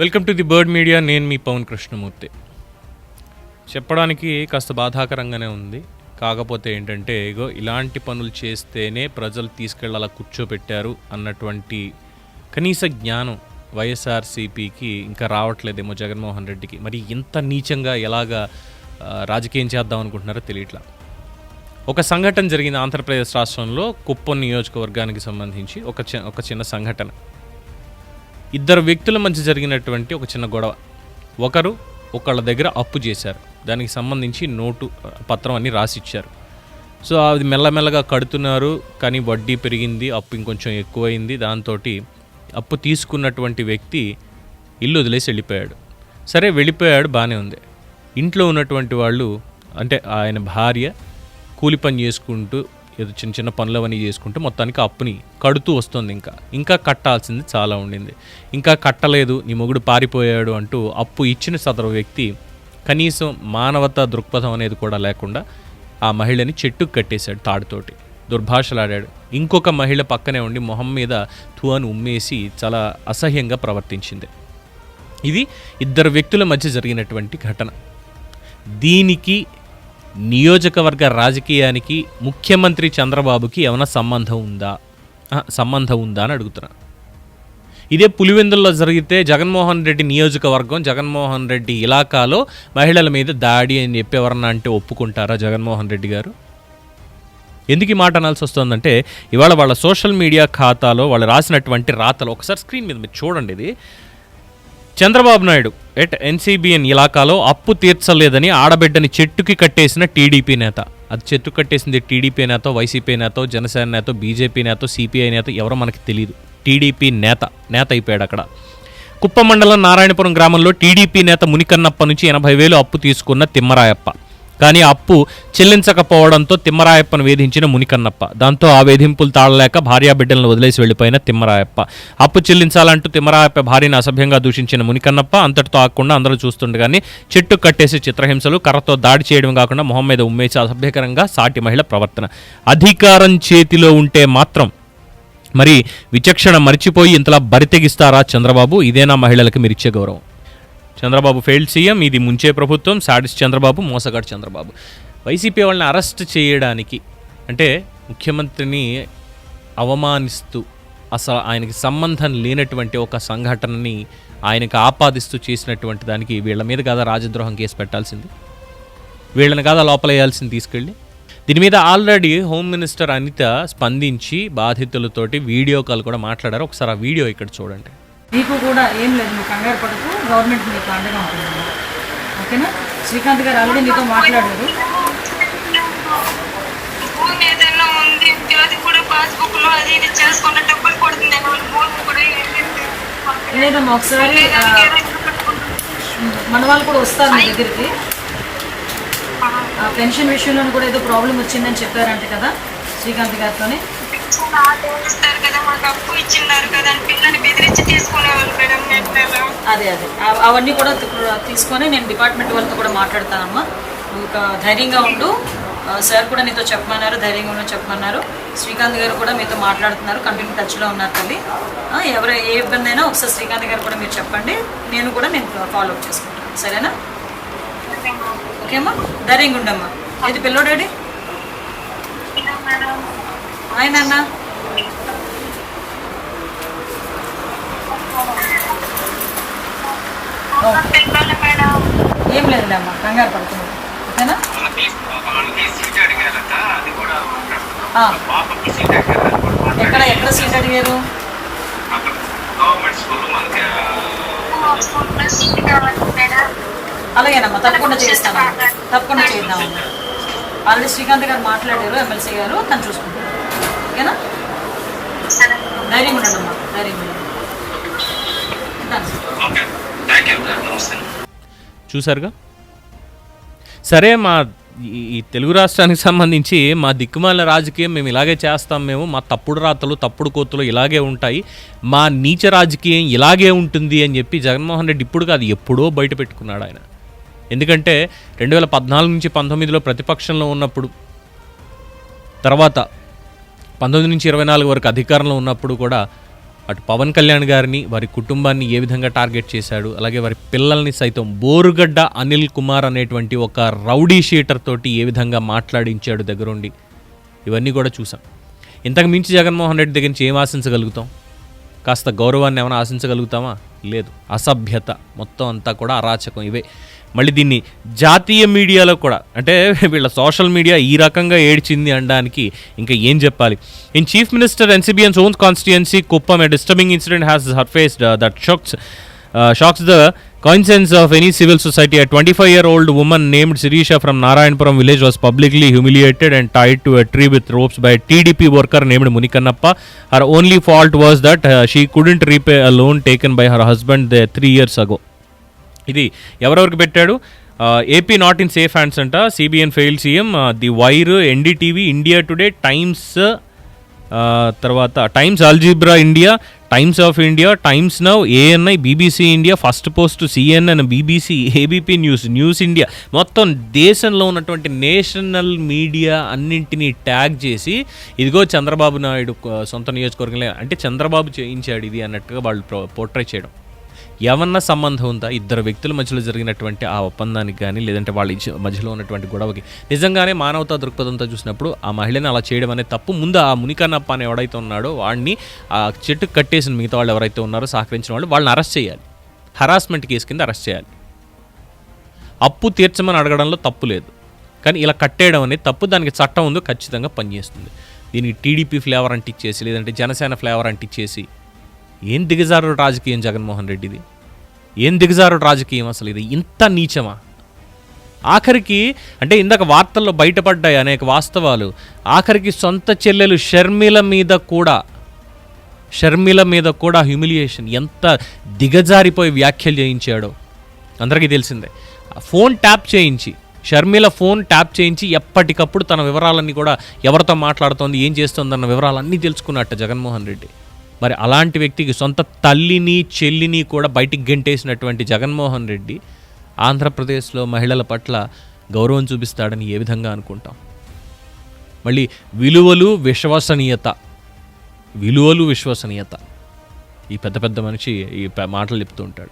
Welcome to the bird media. నేను మీ పవన్ కృష్ణమూర్తి. చెప్పడానికి కాస్త బాధాకరంగానే ఉంది. కాకపోతే ఏంటంటే ఇగో ఇలాంటి పనులు చేస్తేనే ప్రజలు తీసుకెళ్ళి అలా కూర్చోబెట్టారు అన్నటువంటి కనీస జ్ఞానం వైఎస్ఆర్సీపీకి ఇంకా రావట్లేదేమో జగన్మోహన్ రెడ్డికి. మరి ఇంత నీచంగా ఎలాగా రాజకీయం చేద్దాం అనుకుంటున్నారో తెలియట్లా. ఒక సంఘటన జరిగింది ఆంధ్రప్రదేశ్ రాష్ట్రంలో కుప్పం నియోజకవర్గానికి సంబంధించి. ఒక ఒక చిన్న సంఘటన. ఇద్దరు వ్యక్తుల మధ్య జరిగినటువంటి ఒక చిన్న గొడవ. ఒకరు ఒకళ్ళ దగ్గర అప్పు చేశారు. దానికి సంబంధించి నోటు పత్రం అన్ని రాసిచ్చారు. సో అది మెల్లమెల్లగా కడుతున్నారు కానీ వడ్డీ పెరిగింది అప్పు ఇంకొంచెం ఎక్కువైంది. దాంతో అప్పు తీసుకున్నటువంటి వ్యక్తి ఇల్లు వదిలేసి వెళ్ళిపోయాడు. సరే వెళ్ళిపోయాడు బాగానే ఉంది. ఇంట్లో ఉన్నటువంటి వాళ్ళు అంటే ఆయన భార్య కూలి పని చేసుకుంటూ ఏదో చిన్న చిన్న పనులు అవన్నీ చేసుకుంటూ మొత్తానికి అప్పుని కడుతూ వస్తుంది ఇంకా. ఇంకా కట్టాల్సింది చాలా ఉండింది. ఇంకా కట్టలేదు నీ మొగుడు పారిపోయాడు అంటూ అప్పు ఇచ్చిన సదరు వ్యక్తి కనీసం మానవత దృక్పథం అనేది కూడా లేకుండా ఆ మహిళని చెట్టుకు కట్టేశాడు తాడుతోటి. దుర్భాషలాడాడు. ఇంకొక మహిళ పక్కనే ఉండి మొహం మీద తువాను ఉమ్మేసి చాలా అసహ్యంగా ప్రవర్తించింది. ఇది ఇద్దరు వ్యక్తుల మధ్య జరిగినటువంటి ఘటన. దీనికి నియోజకవర్గ రాజకీయానికి ముఖ్యమంత్రి చంద్రబాబుకి ఏమైనా సంబంధం ఉందా? సంబంధం ఉందా అని అడుగుతున్నా. ఇదే పులివెందుల్లో జరిగితే జగన్మోహన్ రెడ్డి నియోజకవర్గం జగన్మోహన్ రెడ్డి ఇలాకాలో మహిళల మీద దాడి అని చెప్పి ఎవరన్నా అంటే ఒప్పుకుంటారా జగన్మోహన్ రెడ్డి గారు? ఎందుకు ఈ మాట అనాల్సి వస్తుందంటే ఇవాళ వాళ్ళ సోషల్ మీడియా ఖాతాలో వాళ్ళు రాసినటువంటి రాతలు ఒకసారి స్క్రీన్ మీద మీరు చూడండి ఇది. చంద్రబాబు నాయుడు ఎట్ ఎన్సీబీఎన్ ఇలాకాలో అప్పు తీర్చలేదని ఆడబిడ్డని చెట్టుకి కట్టేసిన టీడీపీ నేత. అది చెట్టు కట్టేసింది టీడీపీ నేత వైసీపీ నేత జనసేన నేత బీజేపీ నేత సిపిఐ నేత ఎవరో మనకి తెలియదు టీడీపీ నేత నేత అయిపోయాడు అక్కడ. కుప్ప మండలం నారాయణపురం గ్రామంలో టీడీపీ నేత మునికన్నప్ప నుంచి ఎనభై వేలు అప్పు తీసుకున్న తిమ్మరాయప్ప. కానీ అప్పు చెల్లించకపోవడంతో తిమ్మరాయప్పను వేధించిన మునికన్నప్ప. దాంతో ఆ వేధింపులు తాళలేక భార్యాబిడ్డలను వదిలేసి వెళ్ళిపోయిన తిమ్మరాయప్ప. అప్పు చెల్లించాలంటూ తిమ్మరాయప్ప భార్యను అసభ్యంగా దూషించిన మునికన్నప్ప అంతటితో ఆకుండా అందరూ చూస్తుండగానే చెట్టు కట్టేసి చిత్రహింసలు కర్రతో దాడి చేయడం కాకుండా మొహం మీద ఉమ్మేసి అసభ్యకరంగా సాటి మహిళ ప్రవర్తన. అధికారం చేతిలో ఉంటే మాత్రం మరి విచక్షణ మరిచిపోయి ఇంతలా బరితెగిస్తారా చంద్రబాబు? ఇదేనా మహిళలకు మీరిచ్చే గౌరవం? చంద్రబాబు ఫెయిల్డ్ సీఎం ఇది ముంచే ప్రభుత్వం సాడిస్ చంద్రబాబు మోసగాడు చంద్రబాబు. వైసీపీ వాళ్ళని అరెస్ట్ చేయడానికి అంటే ముఖ్యమంత్రిని అవమానిస్తూ అసలు ఆయనకి సంబంధం లేనటువంటి ఒక సంఘటనని ఆయనకు ఆపాదిస్తూ చేసినటువంటి దానికి వీళ్ళ మీద కాదా రాజద్రోహం కేసు పెట్టాల్సింది? వీళ్ళని కాదా లోపలేయాల్సింది తీసుకెళ్ళి? దీని మీద ఆల్రెడీ హోమ్ మినిస్టర్ అనిత స్పందించి బాధితులతోటి వీడియో కాల్ కూడా మాట్లాడారు. ఒకసారి ఆ వీడియో ఇక్కడ చూడండి. మీకు కూడా ఏం లేదు కంగారు పడకు. గవర్నమెంట్ మీకు అండగా ఉంటుంది. ఓకేనా? శ్రీకాంత్ గారు ఆల్రెడీ మీతో మాట్లాడారు. ఫోన్ ఏదైనా కూడా అది ఇది చేసుకున్న డబ్బులు కూడా లేదమ్మా ఒకసారి మన వాళ్ళు కూడా వస్తారు మీ దగ్గరికి. ఆ పెన్షన్ విషయంలో కూడా ఏదో ప్రాబ్లం వచ్చిందని చెప్పారంట కదా శ్రీకాంత్ గారితోనే. కదా అప్పు ఇచ్చిన్నారు కదా అని పిల్లని బెదిరించి తీసుకునేవాళ్ళు మేడం. అదే అదే. అవన్నీ కూడా తీసుకొని నేను డిపార్ట్మెంట్ వాళ్ళతో కూడా మాట్లాడతానమ్మా. నువ్వు ధైర్యంగా ఉండు. సార్ కూడా నీతో చెప్పమన్నారు ధైర్యంగా ఉన్న చెప్పమన్నారు. శ్రీకాంత్ గారు కూడా మీతో మాట్లాడుతున్నారు కంటిన్యూ టచ్లో ఉన్నారు తల్లి. ఎవరు ఏ ఇబ్బంది అయినా ఒకసారి శ్రీకాంత్ గారు కూడా మీరు చెప్పండి. నేను కూడా నేను ఫాలో అప్ చేసుకుంటాను. సరేనా? ఓకేమ్మా? ధైర్యంగా ఉండమ్మా. ఇది పిల్లోడాడి ఆయన అన్నా ఏం లేదులే అమ్మ కంగారు పడుతుంది ఓకేనా? ఎక్కడ ఎక్కడ సీట్ అడిగారు? అలాగేనమ్మా తప్పకుండా చేస్తాను తప్పకుండా చేద్దామమ్మా ఆల్రెడీ శ్రీకాంత్ గారు మాట్లాడారు ఎమ్మెల్సీ గారు తను చూసుకుంటారు. ఓకేనా? ధైర్యం ఉండండి అమ్మా ధైర్యం ఉండండి థ్యాంక్ యూ నమస్తే చూసారుగా సరే మా ఈ తెలుగు రాష్ట్రానికి సంబంధించి మా దిక్కుమాల రాజకీయం మేము ఇలాగే చేస్తాం మేము. మా తప్పుడు రాతలు తప్పుడు కోతులు ఇలాగే ఉంటాయి. మా నీచ రాజకీయం ఇలాగే ఉంటుంది అని చెప్పి జగన్మోహన్ రెడ్డి ఇప్పుడు కాదు ఎప్పుడో బయట పెట్టుకున్నాడు ఆయన. ఎందుకంటే రెండు వేల పద్నాలుగు నుంచి పంతొమ్మిదిలో ప్రతిపక్షంలో ఉన్నప్పుడు తర్వాత పంతొమ్మిది నుంచి ఇరవై నాలుగు వరకు అధికారంలో ఉన్నప్పుడు కూడా అటు పవన్ కళ్యాణ్ గారిని వారి కుటుంబాన్ని ఏ విధంగా టార్గెట్ చేశాడు అలాగే వారి పిల్లల్ని సైతం బోరుగడ్డ అనిల్ కుమార్ అనేటువంటి ఒక రౌడీ షీటర్ తోటి ఏ విధంగా మాట్లాడించాడు దగ్గరుండి. ఇవన్నీ కూడా చూసాం. ఇంతకు మించి జగన్మోహన్ రెడ్డి దగ్గర నుంచి ఏం ఆశించగలుగుతాం? కాస్త గౌరవాన్ని ఏమైనా ఆశించగలుగుతామా? లేదు. అసభ్యత మొత్తం అంతా కూడా అరాచకం ఇవే. మళ్ళీ దీన్ని జాతీయ మీడియాలో కూడా అంటే వీళ్ళ సోషల్ మీడియా ఈ రకంగా ఏడ్చింది అనడానికి ఇంకా ఏం చెప్పాలి? In chief minister NCBN's own constituency Kuppam a disturbing incident has surfaced that shocks shocks the conscience of any civil society a twenty five year old woman named Sirisha from Narayanapuram village was publicly humiliated and tied to tree with ropes by TDP worker named Munikannappa her only fault was that she couldn't repay a loan taken by her husband the three years ago ఇది ఎవరెవరికి పెట్టాడు? AP not in safe hands అంట. CBN fail CM the wire NDTV India Today Times తర్వాత Times Al Jazeera India Times of India Times now ANI BBC India Firstpost CNN BBC ABP News News India మొత్తం దేశంలో ఉన్నటువంటి national media అన్నింటినీ tag చేసి ఇదిగో చంద్రబాబు నాయుడు సొంత నియోజకవర్గంలో అంటే చంద్రబాబు చేయించాడు ఇది అన్నట్టుగా వాళ్ళు పోర్ట్రేట్ చేయడం. ఏమన్నా సంబంధం ఉందా? ఇద్దరు వ్యక్తుల మధ్యలో జరిగినటువంటి ఆ ఒప్పందానికి కానీ లేదంటే వాళ్ళ మధ్యలో ఉన్నటువంటి గొడవకి. నిజంగానే మానవతా దృక్పథంతో చూసినప్పుడు ఆ మహిళని అలా చేయడం అనే తప్పు. ముందు ఆ మునికన్నప్ప అని ఎవడైతే ఉన్నాడో వాడిని ఆ చెట్టు కట్టేసిన మిగతా వాళ్ళు ఎవరైతే ఉన్నారో సహకరించిన వాళ్ళు వాళ్ళని అరెస్ట్ చేయాలి. హరాస్మెంట్ కేసు కింద అరెస్ట్ చేయాలి. అప్పు తీర్చమని అడగడంలో తప్పు లేదు. కానీ ఇలా కట్టేయడం అనేది తప్పు. దానికి చట్టం ఉందో ఖచ్చితంగా పనిచేస్తుంది. దీనికి టీడీపీ ఫ్లేవర్ అంటిచ్చేసి లేదంటే జనసేన ఫ్లేవర్ అంటిచ్చేసి ఏం దిగజారు రాజకీయం జగన్మోహన్ రెడ్డిది? ఏం దిగజారు రాజకీయం అసలు ఇది? ఇంత నీచమా? ఆఖరికి అంటే ఇందాక వార్తల్లో బయటపడ్డాయి అనేక వాస్తవాలు. ఆఖరికి సొంత చెల్లెలు షర్మిల మీద కూడా షర్మిల మీద కూడా హ్యూమిలియేషన్ ఎంత దిగజారిపోయి వ్యాఖ్యలు చేయించాడో. అందరికీ తెలిసిందే. ఫోన్ ట్యాప్ చేయించి షర్మిల ఫోన్ ట్యాప్ చేయించి ఎప్పటికప్పుడు తన వివరాలన్నీ కూడా ఎవరితో మాట్లాడుతోంది ఏం చేస్తోందన్న వివరాలన్నీ తెలుసుకున్నట్ట జగన్మోహన్ రెడ్డి. మరి అలాంటి వ్యక్తికి సొంత తల్లిని చెల్లిని కూడా బయటికి గెంటేసినటువంటి జగన్మోహన్ రెడ్డి ఆంధ్రప్రదేశ్లో మహిళల పట్ల గౌరవం చూపిస్తాడని ఏ విధంగా అనుకుంటాం? మళ్ళీ విలువలు విశ్వసనీయత. విలువలు విశ్వసనీయత. ఈ పెద్ద పెద్ద మనిషి ఈ మాటలు చెప్తూ ఉంటాడు.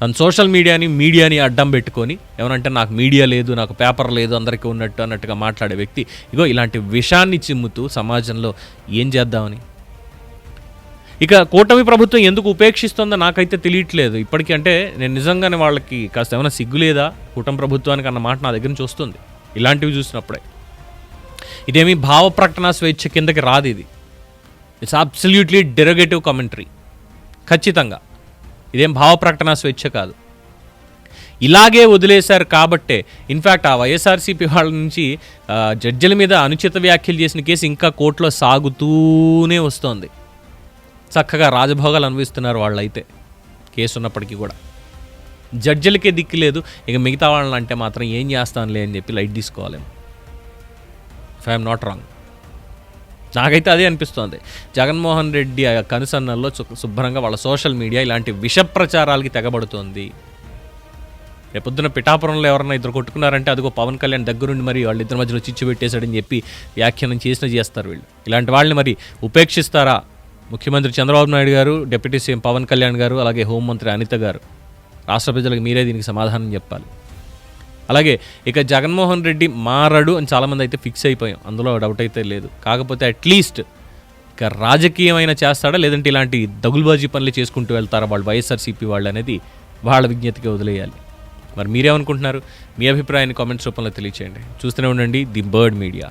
తను సోషల్ మీడియాని మీడియాని అడ్డం పెట్టుకొని ఏమనంటే నాకు మీడియా లేదు నాకు పేపర్ లేదు అందరికీ ఉన్నట్టు అన్నట్టుగా మాట్లాడే వ్యక్తి ఇగో ఇలాంటి విషాన్ని చిమ్ముతూ సమాజంలో ఏం చేద్దామని? ఇక కూటమి ప్రభుత్వం ఎందుకు ఉపేక్షిస్తుందో నాకైతే తెలియట్లేదు. ఇప్పటికీ అంటే నేను నిజంగానే వాళ్ళకి కాస్త ఏమైనా సిగ్గు లేదా? కూటమి ప్రభుత్వానికి అన్న మాట నా దగ్గర నుంచి వస్తుంది. ఇలాంటివి చూసినప్పుడే. ఇదేమి భావ ప్రకటన స్వేచ్ఛ కిందకి రాదు ఇది. ఇట్స్ అబ్సల్యూట్లీ డెరగేటివ్ కామెంటరీ ఖచ్చితంగా. ఇదేం భావ ప్రకటన స్వేచ్ఛ కాదు. ఇలాగే వదిలేశారు కాబట్టే ఇన్ఫ్యాక్ట్ ఆ వైఎస్ఆర్సీపీ వాళ్ళ నుంచి జడ్జిల మీద అనుచిత వ్యాఖ్యలు చేసిన కేసు ఇంకా కోర్టులో సాగుతూనే వస్తోంది. చక్కగా రాజభోగాలు అనుభవిస్తున్నారు వాళ్ళైతే. కేసు ఉన్నప్పటికీ కూడా. జడ్జిలకే దిక్కు లేదు. ఇక మిగతా వాళ్ళని అంటే మాత్రం ఏం చేస్తానులే అని చెప్పి లైట్ తీసుకోవాలేమో ఇఫ్ ఐఎమ్ నాట్ రాంగ్ నాకైతే అదే అనిపిస్తోంది. జగన్మోహన్ రెడ్డి ఆ కనుసన్నల్లో శుభ్రంగా వాళ్ళ సోషల్ మీడియా ఇలాంటి విష ప్రచారాలకి తెగబడుతోంది. రేపొద్దున పిఠాపురంలో ఎవరన్నా ఇద్దరు కొట్టుకున్నారంటే అదిగో పవన్ కళ్యాణ్ దగ్గరుండి మరి వాళ్ళిద్దరి మధ్యలో చిచ్చు పెట్టేశాడని చెప్పి వ్యాఖ్యానం చేసిన చేస్తారు వీళ్ళు. ఇలాంటి వాళ్ళని మరి ఉపేక్షిస్తారా? ముఖ్యమంత్రి చంద్రబాబు నాయుడు గారు డిప్యూటీ సీఎం పవన్ కళ్యాణ్ గారు అలాగే హోంమంత్రి అనిత గారు. రాష్ట్ర ప్రజలకు మీరే దీనికి సమాధానం చెప్పాలి. అలాగే ఇక జగన్మోహన్ రెడ్డి మారడు అని చాలామంది అయితే ఫిక్స్ అయిపోయాం. అందులో డౌట్ అయితే లేదు. కాకపోతే అట్లీస్ట్ ఇక రాజకీయమైన చేస్తాడా? లేదంటే ఇలాంటి దగులుబాజీ పనులు చేసుకుంటూ వెళ్తారా? వాళ్ళు వైఎస్ఆర్సీపీ వాళ్ళు అనేది వాళ్ళ విజ్ఞతకి వదిలేయాలి. మరి మీరేమనుకుంటున్నారు? మీ అభిప్రాయాన్ని కామెంట్స్ రూపంలో తెలియచేయండి. చూస్తూనే ఉండండి ది బర్డ్ మీడియా.